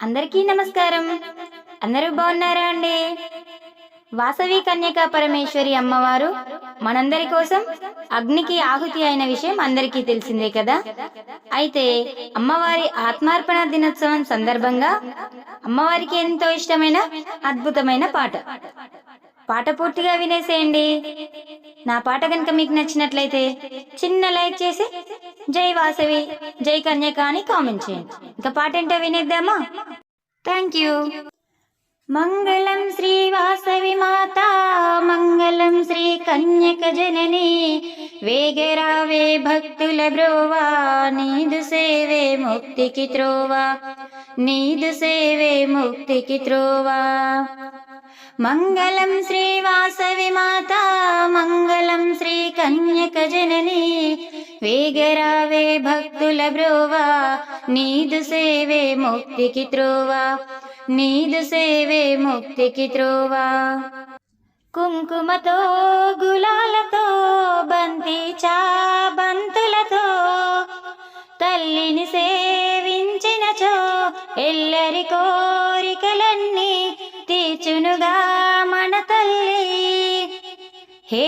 అందరికీ నమస్కారం. అందరూ బాగున్నారా అండి? వాసవి కన్యకా పరమేశ్వరి అమ్మవారు మనందరి కోసం అగ్నికి ఆహుతి అయిన విషయం అందరికీ తెలిసిందే కదా? అయితే అమ్మవారి ఆత్మార్పణ దినోత్సవం సందర్భంగా అమ్మవారికి ఎంతో ఇష్టమైన అద్భుతమైన పాట. పాట పూర్తిగా వినేసేయండి. నా పాట కనుక మీకు నచ్చినట్లయితే చిన్న లైక్ చేసి జై వాసవి జై కన్యక అని కామెంట్ చేయండి. ఇంకా పాట ఏంటో వినేద్దామా? థ్యాంక్ యూ మంగళం శ్రీ వాసవి మాత మంగళం శ్రీ కన్యక జనని వేగరావే భక్తుల బ్రోవా నీదు సేవే ముక్తికి త్రోవా నీదు సేవే ముక్తికి త్రోవా. మంగళం శ్రీ వాసవి మాత మంగళం శ్రీ కన్యక జనని వేగరావే భక్తుల బ్రోవా నీదు సేవే ముక్తికి త్రోవా నీదు సేవే ముక్తికి త్రోవా కుంకుమతో గులాలతో బంతి చా బంతులతో తల్లిని సేవించినచో ఎల్లరి కోరికలన్నీ తీర్చునుగా హే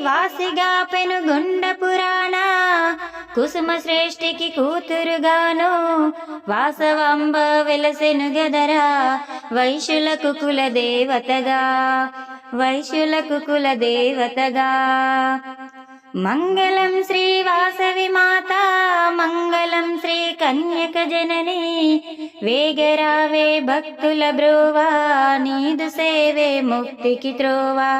వాసిగా పెనుగొండ పురాణ కుసుమ శ్రేష్ఠికి కూతురుగాను వాసవాంబ వెలసెను గదరా వైశులకు కుల దేవతగా వైశులకు కుల దేవతగా మంగళం శ్రీ వాసవి మాత మంగళం శ్రీ కన్యక జనని వేగరావే భక్తుల బ్రోవా నీదు సేవే ముక్తికి త్రోవా.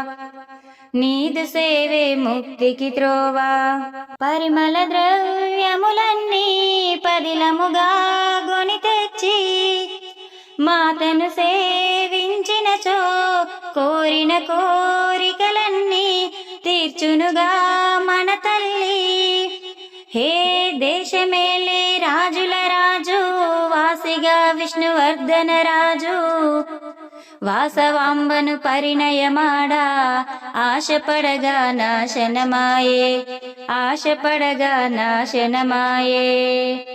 నీదు సేవే ముక్తికి త్రోవా. పరిమళ ద్రవ్యములన్నీ పదిలముగా గొని తెచ్చి మాతను సేవించినచో కోరిన కోరికలన్నీ తీర్చునుగా మన తల్లి. హే దేశమేలే రాజుల రాజు వాసిగా విష్ణువర్ధన రాజు. ವಾಸವಾಂಬನು ಪರಿಣಯ ಮಾಡ ಆಶೆ ಪಡಗ ನಾಶನ పరిణయమాడా. ఆశపడగా ಪಡಗ ನಾಶನ నాశనమాయే.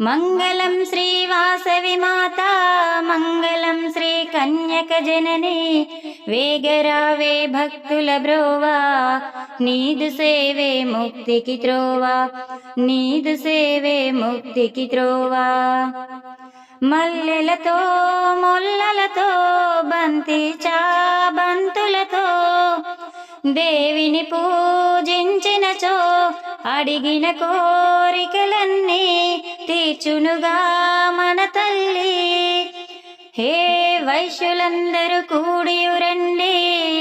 మంగళం శ్రీ వాసవి మాత మంగళం శ్రీ కన్యక జనని. వేగరావే భక్తుల బ్రోవా నీదు సేవే ముక్తికి త్రోవా. నీదు సేవే ముక్తికి త్రోవా. మల్లెలతో మొల్లలతో బంతి చాబంతులతో దేవిని పూజించినచో అడిగిన కోరికలన్నీ తీర్చునుగా మన తల్లి. హే వైశ్యులందరూ కూడియురండి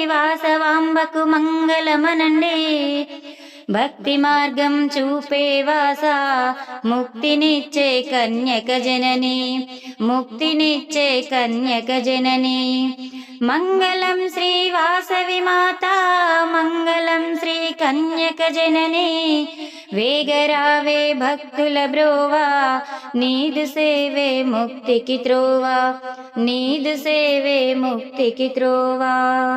వాసవాంబకు మంగళమనండి. భక్తి మార్గం చూపే వాస. ముక్తినిచ్చే కన్యక జనని. ముక్తినిచ్చే కన్యక జనని. మంగళం శ్రీ వాసవి మాత. మంగళం శ్రీ కన్యక జనని. వేగరావే భక్తుల బ్రోవా. నీదు సేవే ముక్తికి త్రోవా. నీదు సేవే ముక్తికి త్రోవా.